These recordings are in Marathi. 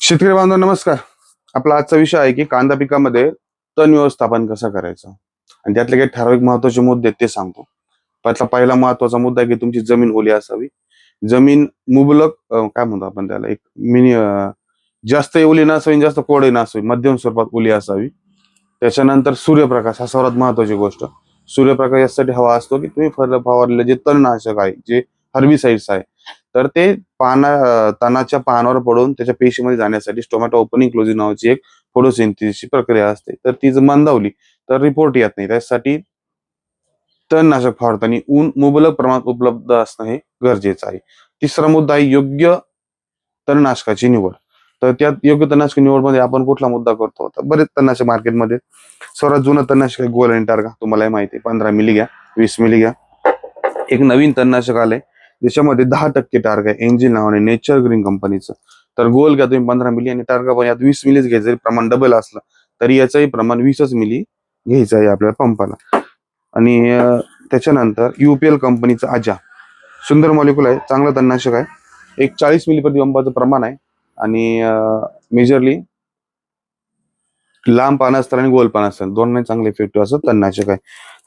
शेतकरी बांधव नमस्कार. आपला आजचा विषय आहे की कांदा पिकामध्ये तण व्यवस्थापन कसं करायचं? आणि त्यातले काही ठराविक महत्त्वाचे मुद्दे आहेत ते सांगतो. त्यातला पहिला महत्त्वाचा मुद्दा आहे की तुमची जमीन ओली असावी. जमीन मुबलक काय म्हणतो आपण त्याला? एक मिनी जास्त ओली नसावी जास्त कोरडी नसावी. मध्यम स्वरूपात ओली असावी. त्याच्यानंतर सूर्यप्रकाश हा सर्वात महत्वाची गोष्ट. सूर्यप्रकाश यासाठी हवा असतो की तुम्ही फर फवारलेले जे तणनाशक आहे जे हर्बिसाइड्स आहे तर ते पाना तणाच्या पानावर पडून त्याच्या पेशीमध्ये जाण्यासाठी टोमॅटो ओपनिंग क्लोजिंग नावाची एक फोटोसिंथेसिसची प्रक्रिया असते. तर ती जर मंदावली तर रिपोर्ट येत नाही. त्यासाठी तणनाशक फवारताना ऊन मुबलक प्रमाणात उपलब्ध असणं हे गरजेचं आहे. तिसरा मुद्दा आहे योग्य तणनाशकाची निवड. तर त्यात योग्य तणनाशक निवडमध्ये आपण कुठला मुद्दा करतो? तर बरेच तणनाशक मार्केटमध्ये सर्वात जुनं तणनाशक आहे गोल आणि टार्गा. तुम्हाला माहिती आहे. पंधरा मिली घ्या वीस मिली घ्या. एक नवीन तणनाशक आलंय. त्याच्यामध्ये दहा टक्के टार्ग आहे. एंजिल नावाने नेचर ग्रीन कंपनीचं तर गोल घ्या तुम्ही पंधरा मिली आणि टार्गा पण यात वीस मिलीच घ्यायचं जरी प्रमाण डबल असलं तरी याचंही प्रमाण वीसच मिली घ्यायचं आहे आपल्याला पंपाला. आणि त्याच्यानंतर युपीएल कंपनीचं आजा. सुंदर मॉलिक्युल आहे. चांगलं तणनाशक आहे. एक चाळीस मिली प्रति पंपाचं प्रमाण आहे. आणि मेजरली लांब पानं असतात आणि गोल पानं असतात. दोन चांगले इफेक्टिव्ह असं तणनाशक आहे.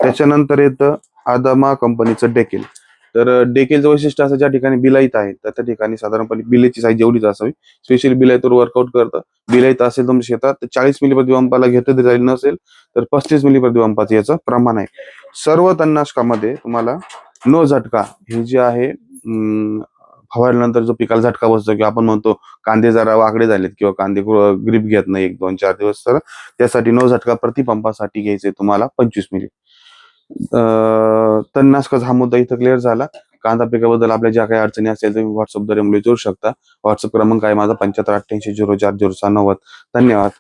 त्याच्यानंतर येतं आदामा कंपनीचं डेकेल तर डेकेलचं वैशिष्ट्य असं ज्या ठिकाणी बिलाईत आहे तर त्या ठिकाणी साधारणपणे बिलेची साईज जेवढीच असावी. स्पेशली बिलाईतवर वर्कआउट करतं. बिलाईत असेल तुमच्या शेतात तर चाळीस मिली प्रतिबंपाला घेतलं तरी जाईल नसेल तर पस्तीस मिली प्रतिबंपाचं याचं प्रमाण आहे. सर्व तणनाशकामध्ये तुम्हाला न झटका हे जे आहे फवारल्यानंतर जो पिकाला झटका बसतो किंवा आपण म्हणतो कांदे जरा वाकडे झालेत किंवा कांदे ग्रीप घेत नाही एक दोन चार दिवस तर त्यासाठी न झटका प्रतिपंपासाठी घ्यायचे तुम्हाला पंचवीस मिली. तणनाशकाचा हा मुद्दा इथं क्लिअर झाला. कांदा पिकाबद्दल आपल्या ज्या काही अडचणी असेल तुम्ही व्हॉट्सअपद्वारे मला विचारू शकता. व्हॉट्सअप क्रमांक आहे माझा पंच्याहत्तर अठ्ठ्याऐंशी झिरो चार झिरो सहा नव्वद. धन्यवाद.